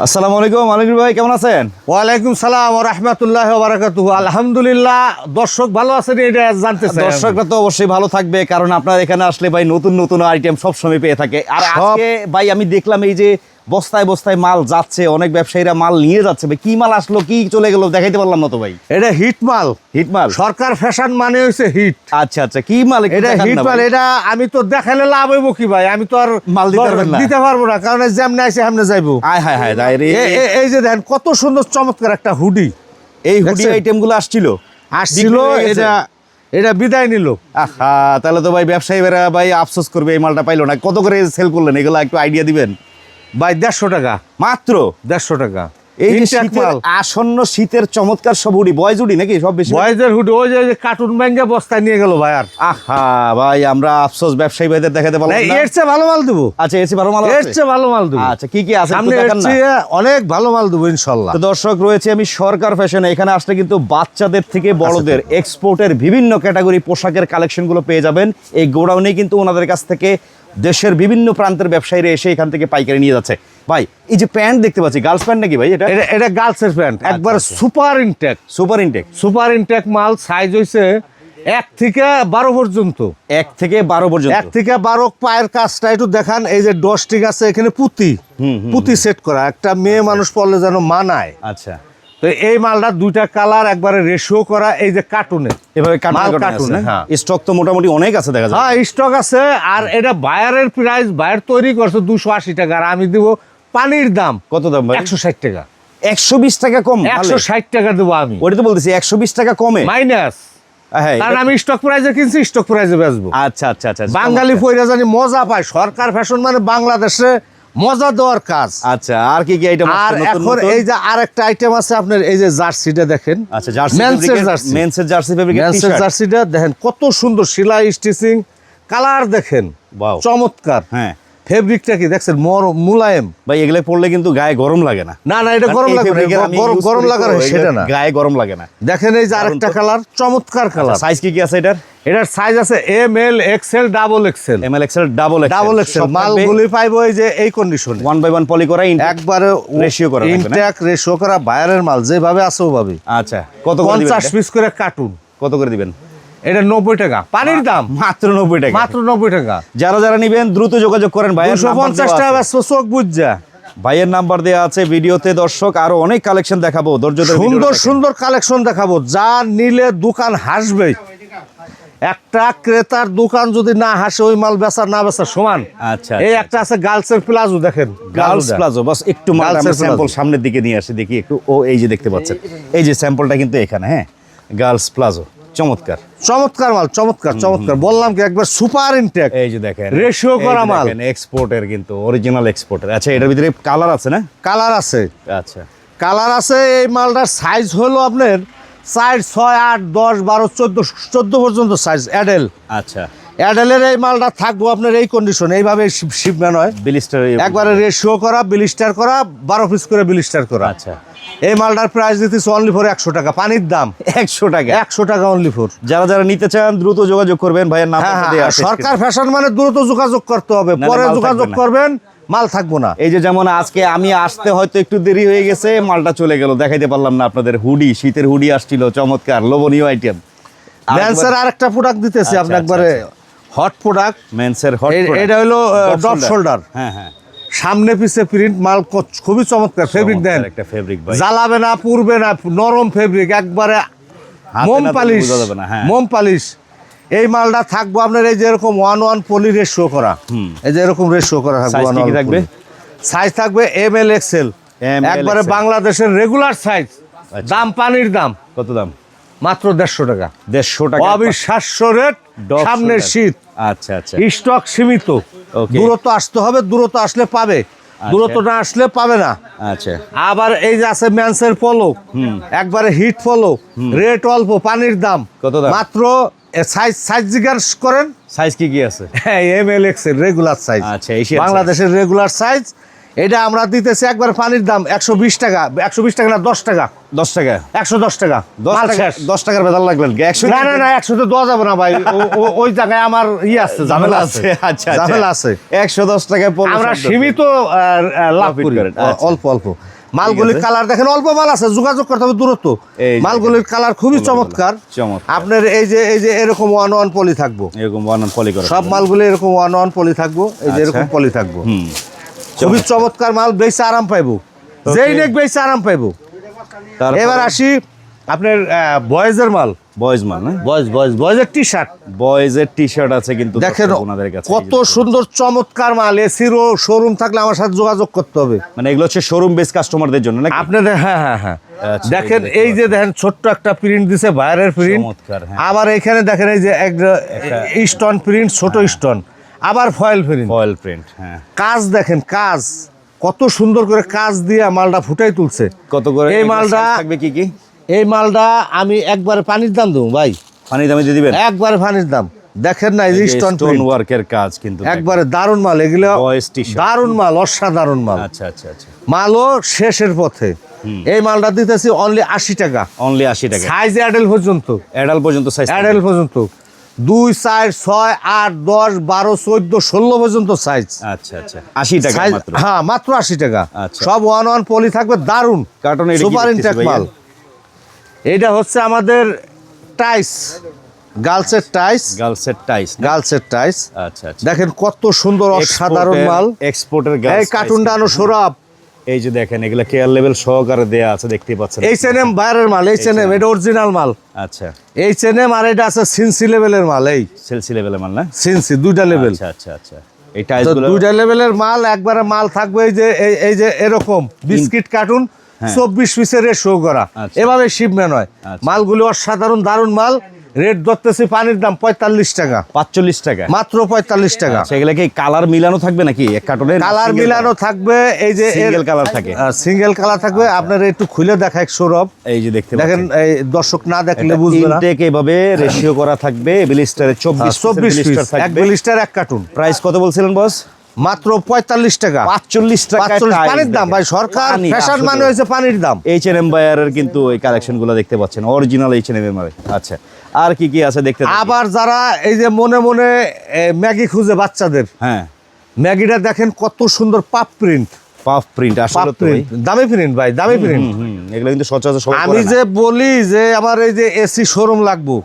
আসসালামু আলাইকুম আলমগীর ভাই কেমন আছেন? ওয়ালাইকুম সালাম রহমতুল্লাহ বারাকাতুহ। আলহামদুলিল্লাহ দর্শক ভালো আছেন এটা জানতে চাই দর্শকরা তো অবশ্যই ভালো থাকবে কারণ আপনার এখানে আসলে ভাই নতুন নতুন আইটেম সবসময় পেয়ে থাকে। আর আজকে ভাই আমি দেখলাম এই যে বস্তায় বস্তায় মাল যাচ্ছে অনেক ব্যবসায়ীরা মাল নিয়ে যাচ্ছে ভাই কি মাল আসলো কি চলে গেল দেখাইতে পারলাম না তো ভাই। এটা হিট মাল। হিট মাল? সরকার ফ্যাশন মানে হচ্ছে হিট। আচ্ছা আচ্ছা কি মাল? এটা হিট মাল এটা আমি তো দেখালে লাভ হইব কি ভাই? আমি তো আর মাল দিতে পারব না কারণ যেমনে আছে সামনে যাইবো। হায় হায় এ- এই যে দেখেন কত সুন্দর চমৎকার একটা হুডি। এই হুডি দেখছেন? আইটেমগুলো আসছিল আসছিল হয়ে এটা এটা বিদায় নিল। আহা তাহলে তো ভাই ব্যবসায়ীরা ভাই আফসোস করবে এই মালটা পাইলো না। কত করে সেল করলেন? এগুলো একটু আইডিয়া দিবেন। ভাই দেড়শো টাকা। মাত্র দেড়শো টাকা। এই যে শীতের আসন্ন শীতের চমৎকার সব উড়ি বয় জুড়ি নাকি? সব বেশি বয়েজের হুডি ওই যে- কার্টুন বস্তায় নিয়ে গেল ভাই আর। আহা ভাই আমরা আফসোস ব্যবসায়ী ভাইদের দেখাতে পারলাম না। এর চেয়ে ভালো মাল দেবো। আচ্ছা এসি ভালো মাল এর চেয়ে ভালো মাল দেবো। আচ্ছা কি কি আছে একটু সামনে না। অনেক ভালো মাল দেবো ইনশাল্লাহ। তো দর্শক রয়েছে আমি সরকার ফ্যাশনে এখানে আসলে কিন্তু বাচ্চাদের থেকে বড়দের এক্সপোর্টের বিভিন্ন ক্যাটাগরি পোশাকের কালেকশনগুলো পেয়ে যাবেন। এই গোডাউনে কিন্তু ওনাদের কাছ থেকে দেশের বিভিন্ন প্রান্তের ব্যবসায়ীরা এসে এখান থেকে পাইকারি নিয়ে যাচ্ছে। ভাই এই যে প্যান্ট দেখতে পাচ্ছি গার্লস প্যান্ট নাকি ভাই এটা? এটা গার্লসের প্যান্ট একবার আচ্ছা। Super intake. Super intake. Super intake মাল সাইজ হইছে এক থেকে বারো পর্যন্ত। এক থেকে বারো পর্যন্ত। এক থেকে বারো পায়ের কাজটা একটু দেখান এই যে ডস্টিক আছে এখানে পুঁতি। পুঁতি সেট করা। একটা মেয়ে মানুষ পড়লে যেন মানায়। আচ্ছা। তো এই মালটা দুইটা কালার একবারে রেশিও করা এই যে কার্টুনে এভাবে কাটুনে, হ্যাঁ। স্টক তো মোটামুটি অনেক আছে দেখা যায়। হ্যাঁ স্টক আছে আর এটা বায়ারের প্রাইস বায়ার তৈরি করছে দুশো আশি টাকা আর আমি দিব পানির দাম। কত দাম একশো ষাট টাকা। একশো বিশ টাকা কম একশো ষাট টাকা দেবো আমি। ওটা তো বলতেছি একশো বিশ টাকা কমে? মাইনাস হ্যাঁ কারণ আমি স্টক প্রাইজে কিনছি স্টক প্রাইজে বেচবো। আচ্ছা আচ্ছা আচ্ছা বাঙালি পয়রা জানি মজা পায়। সরকার ফ্যাশন মানে বাংলাদেশে মজা দেওয়ার কাজ। আচ্ছা আর কি কি আইটেম আর এখন এই যে আরেকটা আইটেম আছে আপনার এই যে জার্সিটা দেখেন। আচ্ছা জার্সি মেন্সের জার্সি। মেন্সের জার্সিটা দেখেন কত সুন্দর সেলাই স্টিচিং কালার দেখেন. চমৎকার। হ্যাঁ। ফেব্রিকটা কি? দেখছেন মর মুলায়েম। ভাই এগুলো পড়লে কিন্তু গায়ে গরম লাগে না। না না এটা গরম লাগে না, গরম গরম লাগার সেটা না। গায়ে গরম লাগে না। দেখেন এই যে আরেকটা। আচ্ছা, কালার চমৎকার কালার। সাইজ কি কি আছে এটার? এটার সাইজ আছে M L XL double XL M L XL double double XL মালগুলি পাইবো এই যে এই কন্ডিশনে ওয়ান বাই ওয়ান পলি করা একবারে Ratio করা? ইনট্যাক রেশিও করা বাইরের মাল যেভাবে আছে ওভাবে আচ্ছা কত করে দিবেন পঞ্চাশ এটা? পিস করে কার্টুন কত করে দিবেন? এটা নব্বই টাকা। পানির দাম? মাত্র নব্বই টাকা। মাত্র নব্বই টাকা। যারা যারা নিবেন দ্রুত যোগাযোগ করেন। ভাইয়ের দুশো পঞ্চাশ টাকা। চোখ বুঝা ভাইয়ের নাম্বার দেওয়া আছে ভিডিওতে। দর্শক আরও অনেক কালেকশন দেখাবো। সুন্দর সুন্দর কালেকশন দেখাবো। যা নিলে দোকান হাসবে। একটা ক্রেতার দোকান যদি না হাসে ওই মাল বেচা না বেচা সমান। আচ্ছা, এই আচ্ছা, একটা আছে গার্লসের প্লাজো দেখেন। Girls palazzo. বাস একটু এর স্যাম্পল সামনের দিকে নিয়ে আসি। দেখি একটু। ও এই যে দেখতে পাচ্ছেন। এই যে স্যাম্পলটা কিন্তু এখানে হ্যাঁ? Girls palazzo. চমৎকার। চমৎকার মাল চমৎকার চমৎকার। বললাম কি একবার সুপার ইনটেক। এই যে দেখেন রেশিও করা মাল। এক্সপোর্টের কিন্তু অরিজিনাল এক্সপোর্টের আচ্ছা এটার ভিতরে কালার আছে না? কালার আছে। আচ্ছা। কালার আছে এই মালটার সাইজ হলো আপনার চার ছয় আট দশ বারো চোদ্দ চোদ্দ পর্যন্ত সাইজ অ্যাডেল আচ্ছা। অ্যাডেলের এই মালটা থাকব আপনার এই কন্ডিশন এইভাবে শিপম্যান হয় বিলিস্টার একবারে রেশিও করা বিলিস্টার করা বারো পিস করে বিলিস্টার করা। আচ্ছা। এই মালটার প্রাইস দিতেছে অনলি ফোর একশো টাকা পানির দাম। একশো টাকা। একশো টাকা অনলি ফোর যারা যারা নিতে চান দ্রুত যোগাযোগ করবেন ভাইয়ের নাম হ্যাঁ হ্যাঁ সরকার ফ্যাশন মানে দ্রুত যোগাযোগ করতে হবে পরে যোগাযোগ করবেন মাল থাকব না। এই যে যেমন আজকে আমি আসতে হয়তো একটু দেরি হয়ে গেছে মালটা চলে গেল দেখাইতে পারলাম না আপনাদের হুডি শীতের হুডি আসছিল চমৎকার লোভনীয় আইটেম ল্যান্সের আরেকটা প্রোডাক্ট দিতেছে আচ্ছা, আপনি আচ্ছা, একবারে হট প্রোডাক্ট মেন্সের হট এটা হলো, ডপ shoulder। হ্যাঁ হ্যাঁ। সামনে পিছে প্রিন্ট মাল খুবই চমৎকার ফেব্রিক দেন। একটা ফেব্রিক ভাই। জ্বালাবে না পুড়বে না নরম ফেব্রিক একবারে মোম পালিশ। হ্যাঁ। মোম পালিশ। এই মালটা থাকব আপনার এই যে এরকম ওয়ান ওয়ান পলি রেশিও করা। এই যে এরকম রেশিও করা থাকবে থাকবে? সাইজ থাকবে এম এল এক্সেল একবারে বাংলাদেশের রেগুলার সাইজ আচ্ছা। দাম পানির দাম। কত দাম? মাত্র দেড়শো টাকা। দেড়শো টাকা। অবিশ্বাস্য রেট। সামনের শীত। আচ্ছা আচ্ছা। স্টক সীমিত। দূরত্ব আসতে হবে দূরত্ব আসলে পাবে। দূরত্ব না আসলে পাবে না। আচ্ছা। আবার এই যে আছে ম্যান্সের পলো একবারে হিট পলো রেট অল্প পানির দাম। কত দাম? মাত্র সাইজ সাইজ জিজ্ঞাসা করেন। সাইজ কি কি আছে? হ্যাঁ এম এল এক্সের রেগুলার সাইজ আচ্ছা, বাংলাদেশের রেগুলার সাইজ এটা আমরা দিতেছি একবার পানির দাম একশো বিশ টাকা একশো বিশ টাকা না দশ টাকা। দশ টাকা। একশো দশ টাকা। দশ টাকার বেতাল লাগলেন। একশো না না না একশো তো দেওয়া যাবে না ভাই। ওই জায়গায় আমার ই আছে ঝামেলা আছে। আচ্ছা ঝামেলা আছে। একশো দশ টাকায় আমরা সীমিত লাভ করি। অ- আচ্ছা। অল্প অল্প। মালগুলির। কালার দেখেন অল্প মাল আছে যোগাযোগ করতে হবে দূরত্ব। মালগুলির কালার খুবই। চমৎকার। আপনার এই যে এই যে এরকম ওয়ান ওয়ান পলি থাকব। এরকম বানান পলি করা সব মালগুলি এরকম ওয়ান ওয়ান পলি থাকব। এই যে আচ্ছা। এরকম পলি থাকব। খুবই চমৎকার। মাল বেশি আরাম পাইবো। যেই নেক বেশি আরাম পাইবো। এবার আসি আপনার বয়েজের মাল। বয়েজ মাল না? বয়েজ বয়েজ বয়েজের টি শার্ট বয়েজের টি শার্ট আছে কিন্তু দেখেন ওনাদের কাছে। কত সুন্দর চমৎকার মাল। এসির শোরুম থাকলে আমার সাথে যোগাযোগ করতে হবে। মানে এগুলো হচ্ছে শোরুম বেস কাস্টমারদের জন্য নাকি? আপনাদের হ্যাঁ হ্যাঁ হ্যাঁ। আচ্ছা, দেখেন এই যে দেখেন ছোট্ট একটা প্রিন্ট দিছে বাইরের প্রিন্ট চমৎকার, হ্যাঁ। আবার এখানে দেখেন এই যে এক স্টোন প্রিন্ট ছোট হ্যাঁ। স্টোন আবার ফয়েল প্রিন্ট ফয়েল প্রিন্ট হ্যাঁ। কাজ দেখেন কাজ। কত সুন্দর করে কাজ দিয়ে মালটা ফুটাই তুলছে। কত করে এই মালটা থাকবে কি কি? এই মালটা আমি একবারে পানির দাম দেবো ভাই। পানির দামে দিয়ে দিবেন? একবারে পানির দাম। দেখেন না স্টোন ওয়ার্কের কাজ কিন্তু একবারে দারুণ মাল এগুলো। দারুণ মাল অসাধারণ মাল। আচ্ছা আচ্ছা আচ্ছা। মালও শেষের পথে। এই মালটা দিতেছি অনলি আশি টাকা। অনলি আশি টাকা। সাইজ অ্যাডেল পর্যন্ত। অ্যাডাল পর্যন্ত সাইজ অ্যাডেল পর্যন্ত। দুই চার ছয় আট দশ বারো চোদ্দ ষোলো পর্যন্ত সাইজ আচ্ছা আচ্ছা। আশি টাকা হ্যাঁ মাত্র আশি টাকা। আচ্ছা। সব ওয়ান ওয়ান পলি থাকবে দারুণ কার্টুন সুপার দেখতেছি মাল। এটা হচ্ছে আমাদের টাইস গার্লসের টাইস গার্লসের টাইস গার্লসের টাইস আচ্ছা আচ্ছা। দেখেন কত সুন্দর অসাধারণ মাল। এক্সপোর্টের এই কার্টুনটা আনো সৌরভ। এই যে দেখেন এগুলা কেয়ার লেভেল সহকারে দেয়া আছে দেখতে পাচ্ছেন। এইচ এন এম বাইরের মাল এইচ এন এম এটা অরিজিনাল মাল। আচ্ছা। এইচ এন এম আর এটা আছে সিনসি লেভেলের মাল এই। সেলসি লেভেলের মাল না? সিনসি দুইটা লেভেল আচ্ছা আচ্ছা আচ্ছা। এই দুইটা লেভেলের মাল একবারে মাল থাকবে এই যে এই- এই যে এরকম বিস্কিট কার্টুন চব্বিশ পিসের শো করা। হ্যাঁ। আচ্ছা। এভাবে শিপমেন্ট হয়। আচ্ছা। মালগুলো অসাধারণ দারুণ মাল। রেট ধরতেছি পানির দাম পঁয়তাল্লিশ টাকা। পাঁচচল্লিশ টাকা। মাত্র পঁয়তাল্লিশ টাকা। আচ্ছা এগুলা কি কালার মিলানো থাকবে নাকি? এক কার্টনে কালার মিলানো থাকবে এই যে সিঙ্গেল কালার থাকে। সিঙ্গেল কালার থাকবে। আপনার একটু খুলে দেখায় সৌরভ। এই যে দেখতে দেখেন এই দর্শক না দেখলে বুঝবে না। ইনটেক এভাবে রেশিও করা থাকবে। বিলিস্টারে চব্বিশ চব্বিশ পিস বিলিস্টার এক এক কার্টুন প্রাইস কত বলছিলেন বস মাত্র পঁয়তাল্লিশ টাকা। পাঁচচল্লিশ টাকা পানির দাম ভাই সরকার ফ্যাশন মানে হয়েছে পানির দাম। এইচ এন এম বায়ারের কিন্তু এই কালেকশনগুলো দেখতে পাচ্ছেন। অরিজিনাল এইচ এন এম আচ্ছা। আর কি কি আছে দেখতে আবার যারা এই যে মনে মনে ম্যাগি খুঁজে বাচ্চাদের। হ্যাঁ। ম্যাগিটা দেখেন কত সুন্দর পাপ প্রিন্ট। পাফ প্রিন্ট আসলে তো দামি প্রিন্ট ভাই দামি প্রিন্ট। এগুলো কিন্তু সচরাচর সবাই আমি যে বলি যে আমার এই যে এসি শোরুম লাগবো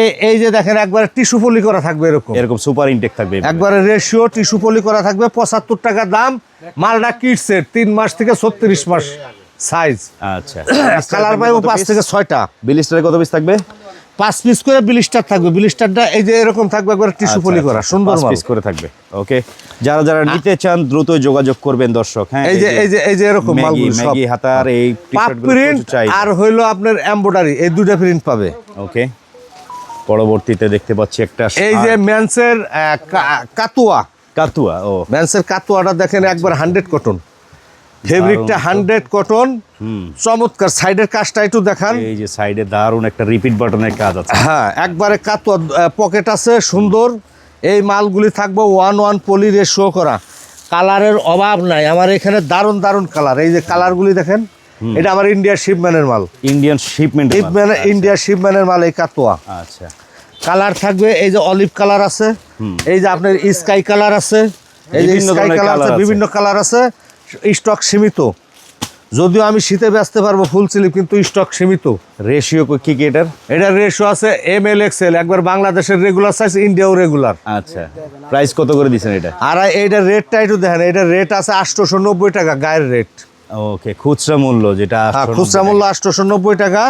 এই এই যে দেখেন একবারে টিস্যু পলি করা থাকবে এরকম। এরকম সুপার ইনটেক থাকবে একবারে রেশিও টিস্যু পলি করা থাকবে পঁচাত্তর টাকা দাম। মালটা কিটসের তিন মাস থেকে ছত্রিশ মাস সাইজ আচ্ছা। কালার পাইবো পাঁচ থেকে ছয়টা। বিলিস্টারে কত পিস থাকবে? পাঁচ পিস করে ব্লিস্টার থাকবে। ব্লিস্টারটা এই যে এরকম থাকবে একবার টিস্যু পলি করা সুন্দর পিস করে থাকবে। ওকে যারা যারা নিতে চান দ্রুত যোগাযোগ করবেন দর্শক। হ্যাঁ এই যে এই যে এই যে এরকম ম্যাগি মালগুলো সব। ম্যাগি হাতার এই প্রিন্ট চাই আর হইল আপনার এমব্রয়ডারি এই দুইটা প্রিন্ট পাবে। ওকে পরবর্তীতে দেখতে পাচ্ছি একটা এই যে কা- কাতুয়া। কাতুয়া ও। ম্যান্সের কাতুয়াটা দেখেন একবার হান্ড্রেড কটন ফেব্রিকটা হান্ড্রেড কটন। চমৎকার। সাইডের কাজটা একটু দেখান। এই যে সাইডে দারুণ একটা রিপিট বাটনের কাজ আছে। হ্যাঁ একবারে কাতুয়া পকেট আছে সুন্দর। এই মালগুলি থাকবে ওয়ান ওয়ান পলি রেশো করা। কালারের অভাব নাই। আমার এখানে দারুণ দারুণ কালার। এই যে কালারগুলি দেখেন এটা আমার ইন্ডিয়ার শিপম্যানের মাল। ইন্ডিয়ান শিপমেন্ট শিপম্যান ইন্ডিয়ার শিপম্যানের মাল এই কাতুয়া। আচ্ছা। কালার থাকবে এই যে অলিভ কালার আছে। এই যে আপনার স্কাই কালার আছে। এই যে স্কাই কালার আছে। বিভিন্ন কালার আছে। স্টক সীমিত। যদিও আমি শীতে বেচতে পারব ফুল স্লিপ কিন্তু স্টক সীমিত। রেশিও কি কি এটার? এটার রেশো আছে এম এল এক্স এল একবার বাংলাদেশের রেগুলার সাইজ ইন্ডিয়াও রেগুলার আচ্ছা। প্রাইস কত করে দিছেন এটা? আর এইটার রেটটা একটু দেখেন এটার রেট আছে আটশোশো নব্বই টাকা গায়ের রেট ওকে খুচরা মূল্য যেটা হ্যাঁ খুচরা মূল্য আটশোশো নব্বই টাকা।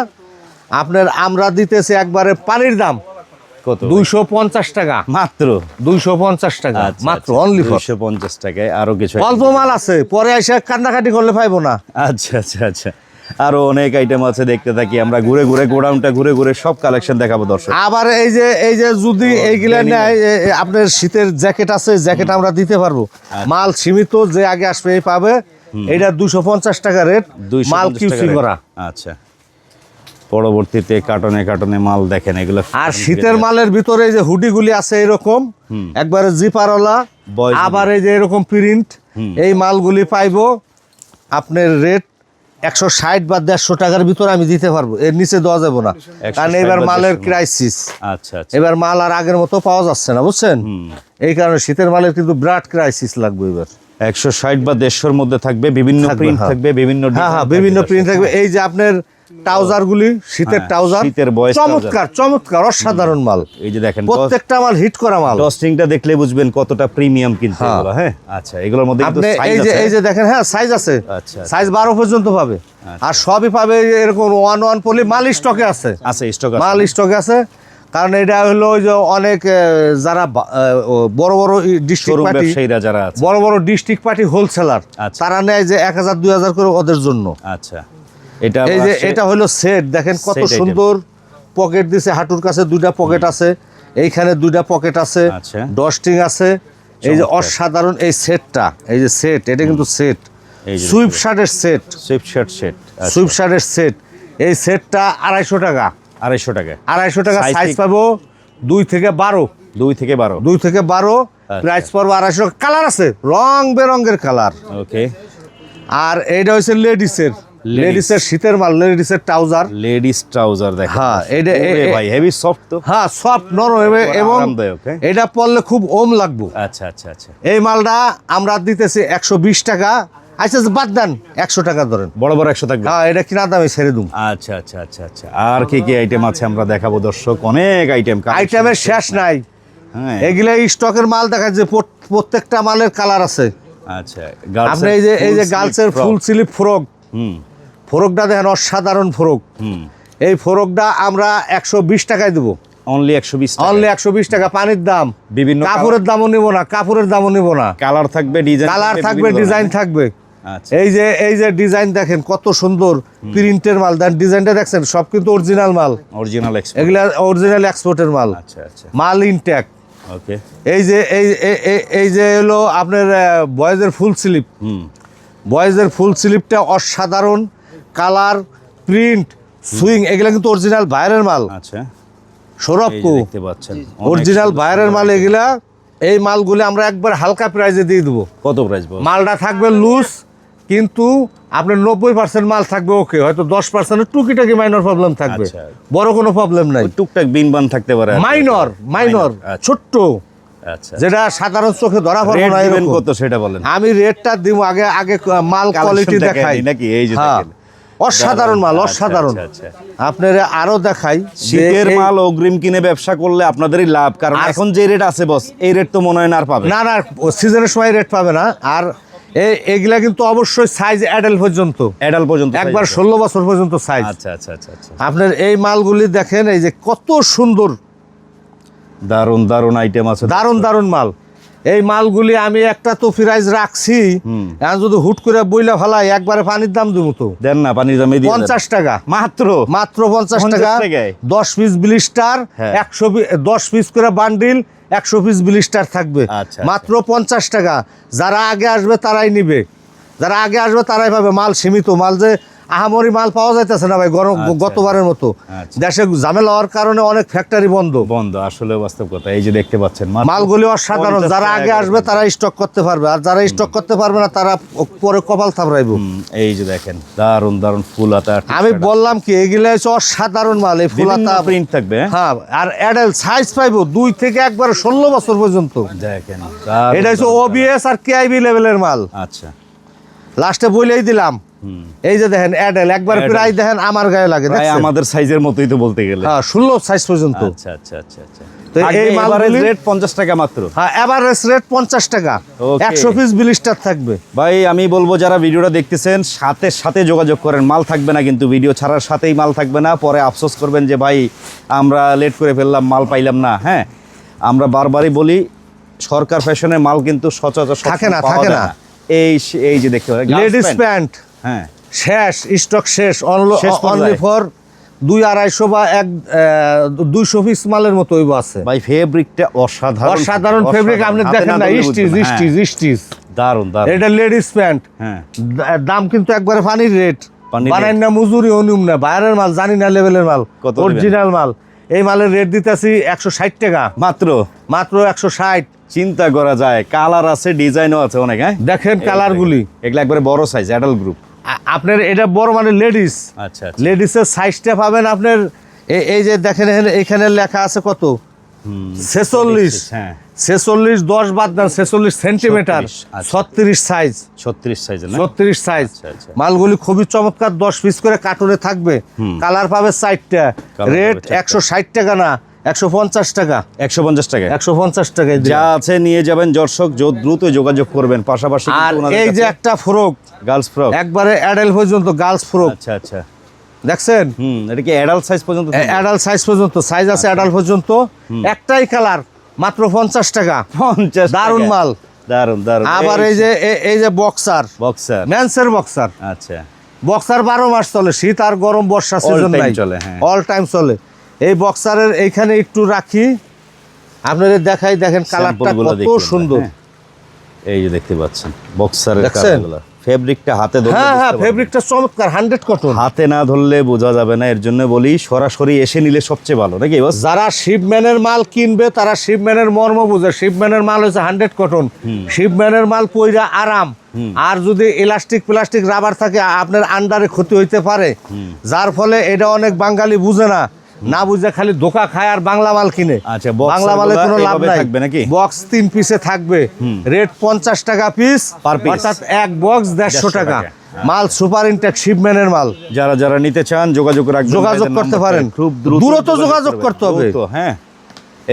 আপনার আমরা দিতেছি একবারে পানির দাম। কত? দুইশো পঞ্চাশ টাকা। মাত্র? দুইশো পঞ্চাশ টাকা। আচ্ছা, মাত্র আচ্ছা, অনলি ফর 250 টাকায় আরও কিছু অল্প মাল আছে পরে এসে কান্নাকাটি করলে পাইবো না। আচ্ছা আচ্ছা আচ্ছা। আরও অনেক আইটেম আছে দেখতে থাকি আমরা। ঘুরে ঘুরে গোডাউনটা ঘুরে ঘুরে সব কালেকশন দেখাবো দর্শক। আবার এই যে এই যে যদি এইগুলা নেয় আপনার শীতের জ্যাকেট আছে জ্যাকেট আমরা দিতে পারব। আচ্ছা। মাল সীমিত যে আগে আসবে এই পাবে। এটা দুশো পঞ্চাশ টাকা রেট 250 মাল কিউসি করা। আচ্ছা। পরবর্তীতে কার্টনে কার্টনে মাল দেখেন এগুলো আর শীতের মালের ভিতরে এই যে হুডিগুলি আছে এরকম একবারে জিপারওয়ালা আবার এই যে এরকম প্রিন্ট এই মালগুলি পাইবো আপনার রেট একশো ষাট বা দেড়শো টাকার ভিতরে আমি দিতে পারব এর নিচে দেওয়া যাবে না কারণ এবার মালের ক্রাইসিস আচ্ছা আচ্ছা। এবার মাল আর আগের মতো পাওয়া যাচ্ছে না বুঝছেন? এই কারণে শীতের মালের কিন্তু বিরাট ক্রাইসিস লাগবে এবার। একশো ষাট বা দেড়শোর মধ্যে থাকবে বিভিন্ন প্রিন্ট হ্যাঁ। থাকবে বিভিন্ন হ্যাঁ হ্যাঁ বিভিন্ন প্রিন্ট থাকবে। এই যে আপনার ট্রাউজার গুলি শীতের হ্যাঁ, ট্রাউজার। শীতের boys চমৎকার চমৎকার অসাধারণ মাল। এই যে দেখেন প্রত্যেকটা মাল হিট করা মাল। ডস্টিংটা দেখলে বুঝবেন কতটা প্রিমিয়াম কিন্তু হ্যাঁ। হ্যাঁ? আচ্ছা এগুলোর মধ্যে কিন্তু এই যে এই যে দেখেন হ্যাঁ সাইজ আছে। আচ্ছা। সাইজ বারো পর্যন্ত পাবে। আর সবই পাবে এরকম ওয়ান ওয়ান পলি মাল স্টকে আছে। আছে স্টক মাল স্টকে আছে। কারণ এটা হলো ওই যে অনেক যারা বড় বড় ডিস্ট্রিক্ট পার্টি যারা আছে। বড় বড় ডিস্ট্রিক্ট পার্টি হোলসেলার আচ্ছা। তারা নেয় যে এক হাজার দুই হাজার করে ওদের জন্য। আচ্ছা। এটা এই যে এটা হলো সেট দেখেন কত সুন্দর পকেট দিছে হাঁটুর কাছে দুইটা পকেট আছে এইখানে দুইটা পকেট আছে আচ্ছা। ডস্টিং আছে এই যে অসাধারণ এই সেটটা এই যে সেট এটা কিন্তু সেট সুইপ শার্টের set sweatshirt set sweep শার্টের সেট এই সেটটা আড়াইশো টাকা। আড়াইশো টাকা। আড়াইশো টাকা সাইজ পাবো দুই থেকে বারো। দুই থেকে বারো। দুই থেকে বারো আচ্ছা। প্রাইস পড়ব আড়াইশো কালার আছে রং বেরঙের কালার ওকে আর এইটা হচ্ছে লেডিসের লেডিসের শীতের মাল লেডিসের ট্রাউজার লেডিস ট্রাউজার দেখেন। হ্যাঁ, এটা- ভাই হেভি সফট তো। হ্যাঁ সফট নরম এবং- হ্যাঁ? এটা পরলে খুব ওম লাগবো। আচ্ছা আচ্ছা আচ্ছা। এই মালটা আমরা দিতেছি একশো বিশ টাকা। আচ্ছা আচ্ছা, বাদ দেন একশো টাকা ধরেন। বড় বড় একশো থাকবে। হ্যাঁ এটা কিনা দামে ছেড়ে দুম আচ্ছা আচ্ছা আচ্ছা আচ্ছা। আর কি কি আইটেম আছে আমরা দেখাবো দর্শক? অনেক আইটেম আইটেমের শেষ নাই। হ্যাঁ। এগুলা স্টকের মাল দেখা যে প্রত্যেকটা মালের কালার আছে। আচ্ছা আপনি এই যে এই যে গার্লসের ফুল স্লিপ ফ্রক হুম। ফ্রকটা দেখেন অসাধারণ ফ্রক। এই ফোরকটা আমরা একশো বিশ টাকায় দেবো। অনলি একশো বিশ অনলি একশো বিশ টাকা পানির দাম। বিভিন্ন কাপড়ের দামও নিব না কাপড়ের দামও নিব না। কালার থাকবে ডিজাইন কালার থাকবে ডিজাইন থাকবে। আচ্ছা। এই যে এই যে ডিজাইন দেখেন কত সুন্দর প্রিন্টের মাল। দেন ডিজাইনটা দেখছেন সব কিন্তু অরিজিনাল মাল। অরিজিনাল এগুলা অরিজিনাল এক্সপোর্টের মাল। আচ্ছা আচ্ছা। মাল ইনট্যাক ওকে এই যে এই এই- এই- এই যে হলো আপনার বয়েজের ফুল স্লিপ হুম। বয়েজের ফুল স্লিপটা অসাধারণ। কালার প্রিন্ট সুইং এগুলা কিন্তু অরিজিনাল বাইরের মাল। আচ্ছা। সৌরভ কো দেখতে পাচ্ছেন অরিজিনাল বাইরের মাল এগুলা এই মালগুলো আমরা একবার হালকা প্রাইজে দিয়ে দেবো। কত প্রাইস মালটা থাকবে লুজ কিন্তু আপনার নব্বই পার্সেন্ট মাল থাকবে ওকে হয়তো দশ পার্সেন্টের টুকিটাকি মাইনর প্রবলেম থাকবে। আচ্ছা। বড় কোনো প্রবলেম নাই। টুকটাক বিন বান থাকতে পারে মাইনর মাইনর আচ্ছা। ছোট্ট। আচ্ছা। যেটা সাধারণ চোখে ধরা পড়বে না কত সেটা বলেন। আমি রেটটা দিব আগে আগে মাল কোয়ালিটি দেখাই। নাকি? এই যে হ্যাঁ। অসাধারণ মাল আচ্ছা, অসাধারণ। আচ্ছা, আচ্ছা। আপনার আরও দেখাই শীতের মাল অগ্রিম কিনে ব্যবসা করলে আপনাদেরই লাভ কারণ এখন যে রেট আছে বস এই রেট তো মনে হয় না আর পাবে। না না সিজনের সময় রেট পাবে না। আর এগুলা কিন্তু অবশ্যই সাইজ অ্যাডাল পর্যন্ত। অ্যাডাল পর্যন্ত একবার ষোলো বছর পর্যন্ত সাইজ আচ্ছা আচ্ছা আচ্ছা আপনার এই মালগুলি দেখেন এই যে কত সুন্দর। দারুণ দারুণ আইটেম আছে। দারুণ দারুণ মাল। এই মালগুলি আমি একটা তো ফিরাইজ রাখছি। এখন যদি হুট করে বইলা ফেলাই একবারে পানির দাম দিব তো। দেন না পানির দামে। পঞ্চাশ টাকা। মাত্র? মাত্র পঞ্চাশ টাকা। দশ পিস ব্লিস্টার হ্যাঁ। একশো দশ পিস করে বান্ডিল একশো পিস ব্লিস্টার থাকবে। আচ্ছা, মাত্র পঞ্চাশ টাকা। যারা আগে আসবে তারাই নিবে। যারা আগে আসবে তারাই পাবে। মাল সীমিত মাল যে আহামরি মাল পাওয়া যাইতেছে না ভাই গরম আচ্ছা। গতবারের মতো। আচ্ছা। দেশে ঝামেলা হওয়ার কারণে অনেক ফ্যাক্টরি বন্ধ। বন্ধ আসলে বাস্তব কথা এই যে দেখতে পাচ্ছেন মালগুলি অসাধারণ যারা আগে আসবে তারা স্টক করতে পারবে আর যারা স্টক করতে পারবে না তারা পরে কপাল থাপড়াইব। এই যে দেখেন দারুণ দারুণ ফুল হাতা আমি বললাম কি এগুলো হচ্ছে অসাধারণ মাল এই ফুলাতা। প্রিন্ট থাকবে হ্যাঁ? হ্যাঁ আর অ্যাডাল্ট সাইজ পাইবো দুই থেকে একবার ষোলো বছর পর্যন্ত। দেখেন এটা হচ্ছে ওবিএস আর কেআইবি লেভেলের মাল। আচ্ছা। লাস্টে বলেই দিলাম। এই যে দেখেন অ্যাডেল একবার প্রায় দেখেন আমার গায়ে লাগে প্রায় আমাদের সাইজের মতোই তো বলতে গেলে। হ্যাঁ ষোলো সাইজ পর্যন্ত। আচ্ছা আচ্ছা আচ্ছা আচ্ছা। তো এই মালগুলি- রেট পঞ্চাশ টাকা মাত্র। হ্যাঁ এভারেজ রেট পঞ্চাশ টাকা। Okay. একশো পিস ব্লিস্টার থাকবে। ভাই আমি বলব যারা ভিডিওটা দেখতেছেন সাথে সাথে যোগাযোগ করেন। মাল থাকবে না কিন্তু ভিডিও ছাড়ার সাথেই মাল থাকবে না। পরে আফসোস করবেন যে ভাই আমরা লেট করে ফেললাম মাল পাইলাম না হ্যাঁ? আমরা বারবারই বলি সরকার ফ্যাশনের মাল কিন্তু সচরাচর থাকে না, থাকে না। এই এই যে দেখতে লেডিস প্যান্ট হ্যাঁ। শেষ স্টক শেষ অনলি ফর দুই আড়াইশো বা এক দুইশো পিস মালের মতো হইব আছে। ভাই ফেব্রিকটা অসাধারণ অসাধারণ ফেব্রিক আপনি দেখেন না স্টিচ। স্টিচ স্টিচ দারুণ দারুণ এটা লেডিস প্যান্ট হ্যাঁ। দাম কিন্তু একবারে পানির রেট পানি বানাই না মজুরি অনিয়ম না বাইরের মাল জানি না লেভেলের মাল কত অরিজিনাল মাল। এই মালের রেট দিতেছি একশো ষাট টাকা। মাত্র? মাত্র একশো ষাট। চিন্তা করা যায় কালার আছে ডিজাইনও আছে অনেক হ্যাঁ? দেখেন কালারগুলি এগুলো একবারে বড় সাইজ অ্যাডাল গ্রুপ আপনার এটা বড় মানে লেডিস। আচ্ছা আচ্ছা। লেডিসের সাইজটা পাবেন আপনার এই যে দেখেন এখানে- এখানে লেখা আছে কত? ছেচল্লিশ। হ্যাঁ। ছেচল্লিশ দশ বাদ দেন ছেচল্লিশ সেন্টিমিটার 36, আচ্ছা। ছত্রিশ সাইজ ছত্রিশ সাইজ ছত্রিশ সাইজ আচ্ছা, আচ্ছা। মালগুলি খুবই চমৎকার দশ পিস করে কার্টুনে থাকবে। কালার পাবে চারটা পাবে রেট একশো ষাট টাকা না। একশো পঞ্চাশ টাকা। একশো পঞ্চাশ টাকা একশো পঞ্চাশ টাকায় যা আছে নিয়ে যাবেন দর্শক দ্রুত যোগাযোগ করবেন। পাশাপাশি আর এই যে একটা ফ্রক গার্লস ফ্রক। একবারে অ্যাডাল্ট পর্যন্ত গার্লস ফ্রক। আচ্ছা আচ্ছা। দেখছেন? হুম এটা কি অ্যাডাল্ট সাইজ পর্যন্ত? অ্যাডাল্ট সাইজ পর্যন্ত সাইজ আছে অ্যাডাল্ট পর্যন্ত। একটাই কালার মাত্র পঞ্চাশ টাকা। পঞ্চাশ দারুণ মাল। দারুণ দারুণ আবার এই যে এই যে বক্সার। বক্সার। ম্যান্সের বক্সার। আচ্ছা। বক্সার বারো মাস চলে শীত আর গরম বর্ষা সিজন নাই। চলে, হ্যাঁ। অল টাইম চলে। এই বক্সারের এইখানে একটু রাখি। আপনাদের দেখাই দেখেন কালারটা কত সুন্দর। হ্যাঁ। এই যে দেখতে পাচ্ছেন বক্সারের কালারগুলো ফেব্রিকটা হাতে ধরলে হ্যাঁ হ্যাঁ ফেব্রিকটা চমৎকার হান্ড্রেড কটন হাতে না ধরলে বোঝা যাবে না এর জন্য বলি সরাসরি এসে নিলে সবচেয়ে ভালো নাকি বস যারা শিপম্যানের মাল কিনবে তারা শিপম্যানের মর্ম বুঝে। শিপম্যানের মাল হচ্ছে হান্ড্রেড কটন শিপম্যানের মাল পইরা আরাম। আর যদি ইলাস্টিক প্লাস্টিক রাবার থাকে আপনার আন্ডারে ক্ষতি হইতে পারে। যার ফলে এটা অনেক বাঙালি বুঝে না। না বুঝে খালি ধোকা খায় আর বাংলা মাল কিনে। আচ্ছা, বাংলা মালে কোনো লাভ নাই। থাকবে নাকি? বক্স তিন পিসে থাকবে। রেট পঞ্চাশ টাকা পিস অর্থাৎ এক বক্স দেড়শো টাকা। টাকা। মাল সুপার ইনটেক শিপম্যানের মাল। যারা যারা নিতে চান যোগাযোগ রাখবেন যোগাযোগ করতে পারেন। খুব দ্রুত যোগাযোগ করতে হবে। দ্রুত, হ্যাঁ।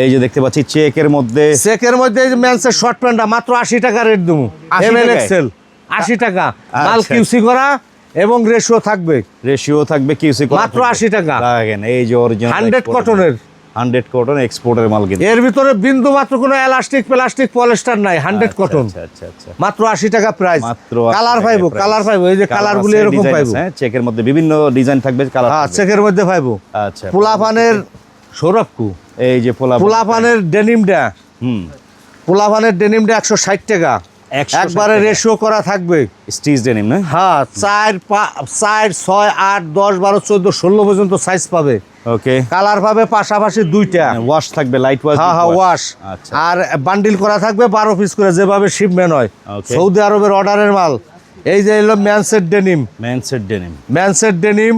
এই যে দেখতে পাচ্ছি চেকের মধ্যে চেকের মধ্যে ম্যান্সের শর্ট প্যান্টটা মাত্র আশি টাকা রেট দেবো 80 এম এল এক্সেল আশি টাকা। মাল আচ্ছা। কিউসি করা এবং রেশিও থাকবে? রেশিও থাকবে কিউসি মাত্র 80 টাকা। দেখেন এই যে অরিজিনাল 100 কটনের। 100 কটন এক্সপোর্টের মাল কিন্তু। এর ভিতরে বিন্দু মাত্র কোনো এলাস্টিক প্লাস্টিক পলিস্টার নাই হান্ড্রেড আচ্ছা, কটন আচ্ছা আচ্ছা আচ্ছা। মাত্র আশি টাকা প্রাইস মাত্র কালার পাইবো কালার পাইবো এই যে কালারগুলো এরকম পাইবো। হ্যাঁ চেকের মধ্যে বিভিন্ন ডিজাইন থাকবে কালার হ্যাঁ চেকের মধ্যে পাইবো। আচ্ছা পোলাপানের সৌরভকু। এই যে পোলা পোলাপানের ডেনিমটা হুম। পোলাপানের ডেনিমটা একশো ষাট টাকা। 160 একবারে। রেশিও করা থাকবে। স্টিচ ডেনিম না? হ্যাঁ চার পা- চার ছয় আট দশ বারো চোদ্দ ষোলো পর্যন্ত সাইজ পাবে। ওকে কালার পাবে পাশাপাশি দুইটা। ওয়াশ থাকবে লাইট ওয়াশ হ্যাঁ হ্যাঁ ওয়াশ আচ্ছা। আর বান্ডিল করা থাকবে বারো পিস করে যেভাবে শিপমেন হয়। সৌদি আরবের অর্ডারের মাল। এই যে এলো men's set denim men's set denim men's set denim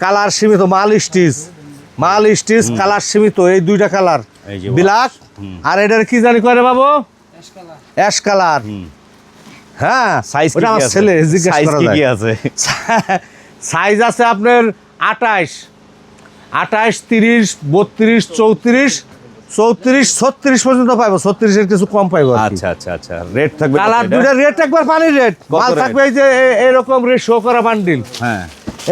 colour সীমিত মাল স্টিচ মাল স্টিচ কালার সীমিত এই দুইটা কালার এই ব্ল্যাক আর এটার কি জানি করে বাবু? অ্যাশ কালার হ্যাঁ সাইজ ওটা আমার ছেলে জিজ্ঞেস করা কি কি আছে? সাইজ আছে আপনার আঠাইশ আঠাইশ তিরিশ বত্রিশ চৌত্রিশ চৌত্রিশ ছত্রিশ পর্যন্ত পাইবো। ছত্রিশের কিছু কম পাইবো আচ্ছা আচ্ছা আচ্ছা। রেট থাকবে কালার রেট একবার পানির রেট মাল থাকবে এই যে এরকম রেট শো করা বান্ডিল হ্যাঁ।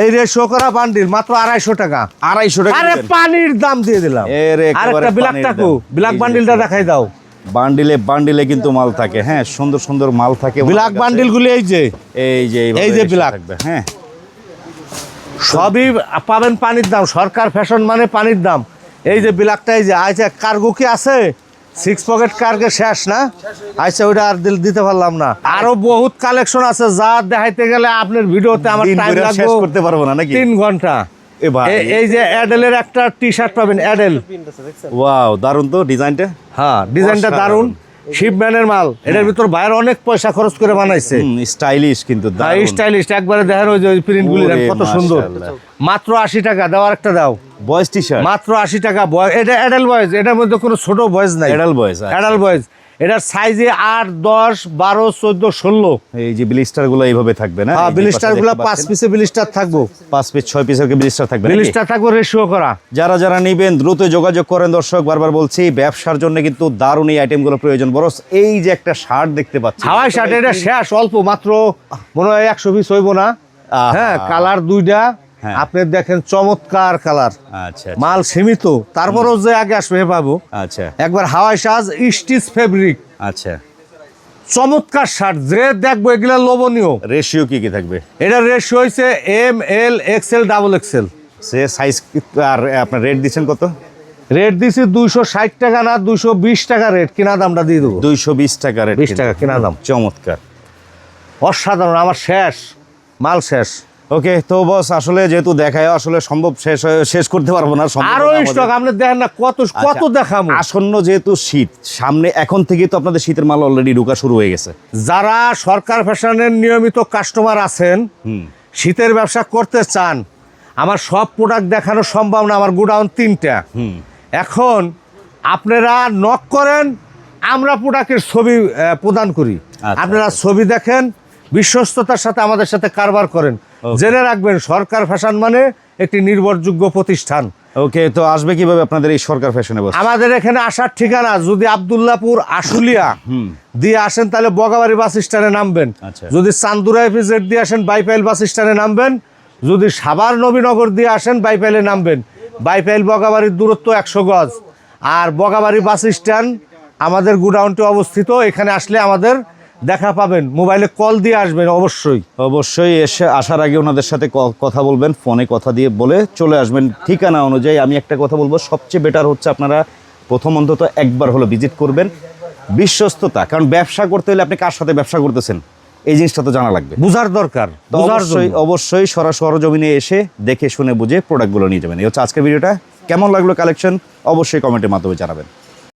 এই রেট শো করা বান্ডিল মাত্র আড়াইশো টাকা। আড়াইশো টাকা আরে পানির দাম দিয়ে দিলাম। আরেকটা পানির টাকু যে বান্ডিলটা দেখাই দাও। বান্ডিলে বান্ডিলে কিন্তু মাল থাকে। হ্যাঁ সুন্দর সুন্দর মাল থাকে। ব্ল্যাক কাছে। বান্ডিল গুলি এই যে। এই যে এই যে। থাকবে হ্যাঁ। সবই পাবেন পানির দাম সরকার ফ্যাশন মানে পানির দাম। এই যে ব্ল্যাকটা এই যে আচ্ছা কার্গো কি আছে? সিক্স পকেট কার্গে শেষ না? আচ্ছা ওইটা আর দিল- দিতে পারলাম না। আরও বহুত কালেকশন আছে যা দেখাইতে গেলে আপনার ভিডিওতে আমার টাইম লাগবে। করতে পারব না নাকি? তিন ঘণ্টা। এই যে অ্যাডেলের একটা টি শার্ট পাবেন অ্যাডেল ওয়াও দারুণ তো ডিজাইনটা? হ্যাঁ ডিজাইনটা দারুণ শিপম্যানের মাল। এটার ভিতর বাইরে অনেক পয়সা খরচ করে বানাইছে। স্টাইলিশ কিন্তু স্টাইলিশ একবারে দেখেন ওই যে প্রিন্ট গুলি কত সুন্দর। মাত্র আশি টাকা দাও একটা দাও। বয়েজ টি শার্ট মাত্র আশি টাকা। বয় এটা অ্যাডাল বয়েজ এটার মধ্যে কোনো ছোট বয়েজ নাই। অ্যাডাল বয়েজ অ্যাডাল বয়েজ এটার সাইজে আট দশ বারো চোদ্দ ষোলো। এই যে ব্লিস্টারগুলো এইভাবে থাকবে না? হ্যাঁ বিলিস্টার পাশে গুলো পাঁচ। পিসে বিলিস্টার থাকব। পাঁচ পিস ছয় পিসের ব্লিস্টার থাকবে? বিলিস্টার থাকব রেশিও করা। যারা যারা নিবেন দ্রুত যোগাযোগ করেন দর্শক বারবার বলছি ব্যবসার জন্য কিন্তু দারুণ এই আইটেমগুলো প্রয়োজন। বরস এই যে একটা শার্ট দেখতে পাচ্ছি। হাওয়াই শার্ট এটা শেষ অল্প মাত্র মনে হয় একশো পিস হইব না। হ্যাঁ কালার দুইটা। হ্যাঁ। আপনি দেখেন চমৎকার কালার। আচ্ছা মাল সীমিত তারপরও যে আগে আসবে পাবো আচ্ছা। একবার হাওয়াই সাজ স্টিচ ফেব্রিক। আচ্ছা। চমৎকার শার্ট যে দেখব এগুলা লোভনীয়। রেশিও কি কি থাকবে? এটার রেশিও হয়েছে M L XL double XL সে সাইজ আর আপনার রেট দিচ্ছেন কত? রেট দিছি দুইশো ষাট টাকা না দুইশো বিশ টাকা রেট কিনা দামটা দিয়ে দেবো। দুইশো বিশ টাকা রেট 20 টাকা কেনা দাম। চমৎকার। অসাধারণ আমার শেষ মাল শেষ। ওকে তো বস আসলে যেহেতু দেখায় আসলে সম্ভব শেষ শেষ করতে পারব না আরও স্টক আপনি দেখেন না কত কত আচ্ছা, দেখামো আসন্ন যেহেতু শীত সামনে এখন থেকে তো আপনাদের শীতের মাল অলরেডি ঢোকা শুরু হয়ে গেছে। যারা সরকার ফ্যাশনের নিয়মিত কাস্টমার আছেন শীতের ব্যবসা করতে চান আমার সব প্রোডাক্ট দেখানো সম্ভব না আমার গোডাউন তিনটা। এখন আপনারা নক করেন আমরা প্রোডাক্টের ছবি প্রদান করি। আচ্ছা, আপনারা ছবি দেখেন বিশ্বস্ততার সাথে আমাদের সাথে কারবার করেন। জেনে রাখবেন সরকার ফ্যাশন মানে একটি নির্ভরযোগ্য প্রতিষ্ঠান। ওকে তো আসবে কীভাবে আপনাদের এই সরকার ফ্যাশনে আমাদের এখানে আসার ঠিকানা যদি আবদুল্লাপুর আশুলিয়া দিয়ে আসেন তাহলে বগাবাড়ি বাস স্ট্যান্ডে নামবেন। আচ্ছা। যদি চান্দুরা এপিজেড দিয়ে আসেন বাইপাইল বাস স্ট্যান্ডে নামবেন। যদি সাবার নবীনগর দিয়ে আসেন বাইপাইলে নামবেন। বাইপাইল বগাবাড়ির দূরত্ব একশো গজ। আর বগাবাড়ি বাস স্ট্যান্ড আমাদের গুডাউনটি অবস্থিত এখানে আসলে আমাদের দেখা পাবেন। মোবাইলে কল দিয়ে আসবেন অবশ্যই। অবশ্যই এসে আসার আগে ওনাদের সাথে কথা বলবেন ফোনে কথা দিয়ে বলে চলে আসবেন। ঠিকানা অনুযায়ী আমি একটা কথা বলব সবচেয়ে বেটার হচ্ছে আপনারা প্রথম অন্তত একবার হলো ভিজিট করবেন। বিশ্বস্ততা কারণ ব্যবসা করতে হলে আপনি কার সাথে ব্যবসা করতেছেন? এই জিনিসটা তো জানা লাগবে। বুঝার দরকার অবশ্যই। অবশ্যই সরাসরি জমিনে এসে দেখে শুনে বুঝে প্রোডাক্টগুলো নিয়ে যাবেন। এই হচ্ছে আজকের ভিডিওটা কেমন লাগল কালেকশন অবশ্যই কমেন্টের মাধ্যমে জানাবেন।